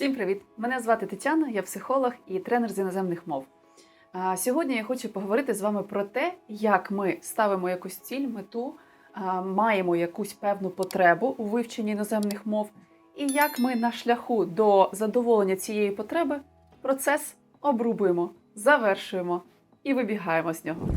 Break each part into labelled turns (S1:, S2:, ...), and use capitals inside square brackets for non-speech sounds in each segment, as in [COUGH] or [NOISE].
S1: Всім привіт! Мене звати Тетяна, я психолог і тренер з іноземних мов. Сьогодні я хочу поговорити з вами про те, як ми ставимо якусь ціль, мету, маємо якусь певну потребу у вивченні іноземних мов, і як ми на шляху до задоволення цієї потреби процес обрубуємо, завершуємо і вибігаємо з нього.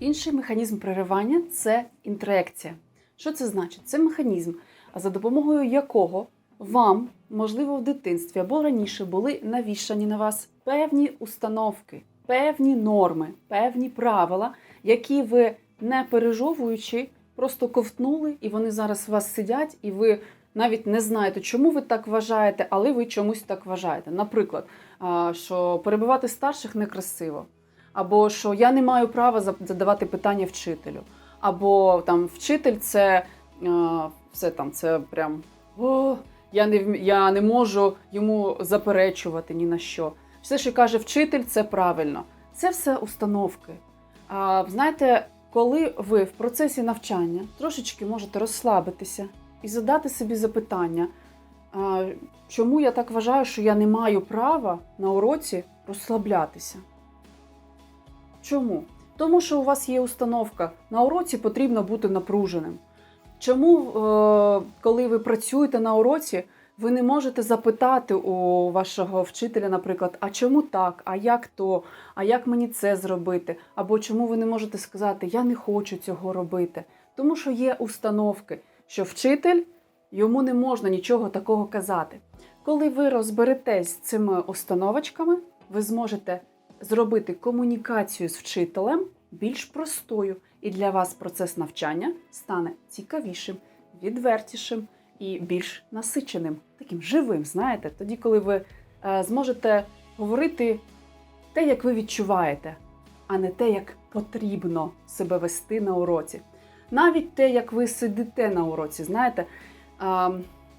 S1: Інший механізм переривання це інтерекція. Що це значить? Це механізм, за допомогою якого вам, можливо, в дитинстві або раніше були навішані на вас певні установки, певні норми, певні правила, які ви не пережовуючи, просто ковтнули, і вони зараз у вас сидять, і ви навіть не знаєте, чому ви так вважаєте, але ви чомусь так вважаєте. Наприклад, що перебивати старших некрасиво, або що я не маю права задавати питання вчителю, або там вчитель це все там, це прям. О, я не, я не можу йому заперечувати ні на що. Все, що каже вчитель, це правильно. Це все установки. А, знаєте, коли ви в процесі навчання трошечки можете розслабитися і задати собі запитання, а, чому я так вважаю, що я не маю права на уроці розслаблятися? Чому? Тому що у вас є установка, на уроці потрібно бути напруженим. Чому, е, коли ви працюєте на уроці, ви не можете запитати у вашого вчителя, наприклад, а чому так, а як то, а як мені це зробити? Або чому ви не можете сказати, я не хочу цього робити? Тому що є установки, що вчитель йому не можна нічого такого казати. Коли ви розберетесь з цими установочками, ви зможете зробити комунікацію з вчителем більш простою, і для вас процес навчання стане цікавішим, відвертішим і більш насиченим, таким живим, знаєте, тоді, коли ви е, зможете говорити те, як ви відчуваєте, а не те, як потрібно себе вести на уроці. Навіть те, як ви сидите на уроці, знаєте.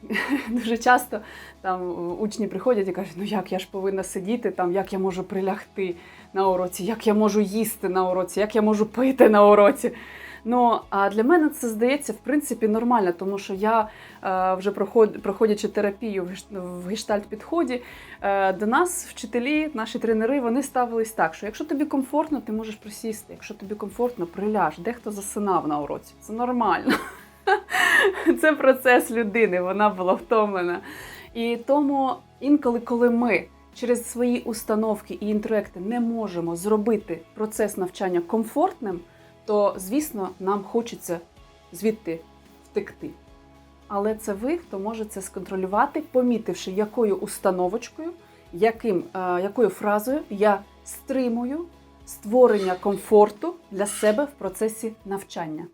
S1: [LAUGHS] Дуже часто там учні приходять і кажуть, ну як я ж повинна сидіти, там, як я можу прилягти на уроці, як я можу їсти на уроці, як я можу пити на уроці. Ну, а для мене це здається в принципі нормально, тому що я е, вже проход, проходячи терапію в, в гештальт-підході, е, до нас вчителі, наші тренери, вони ставились так, що якщо тобі комфортно, ти можеш присісти. Якщо тобі комфортно, приляж. Дехто засинав на уроці. Це нормально. [LAUGHS] Це процес людини, вона була втомлена. І тому інколи, коли ми через свої установки і інтроекти не можемо зробити процес навчання комфортним, то, звісно, нам хочеться звідти втекти. Але це ви, хто може це сконтролювати, помітивши, якою установочкою, яким, е, якою фразою я стримую створення комфорту для себе в процесі навчання.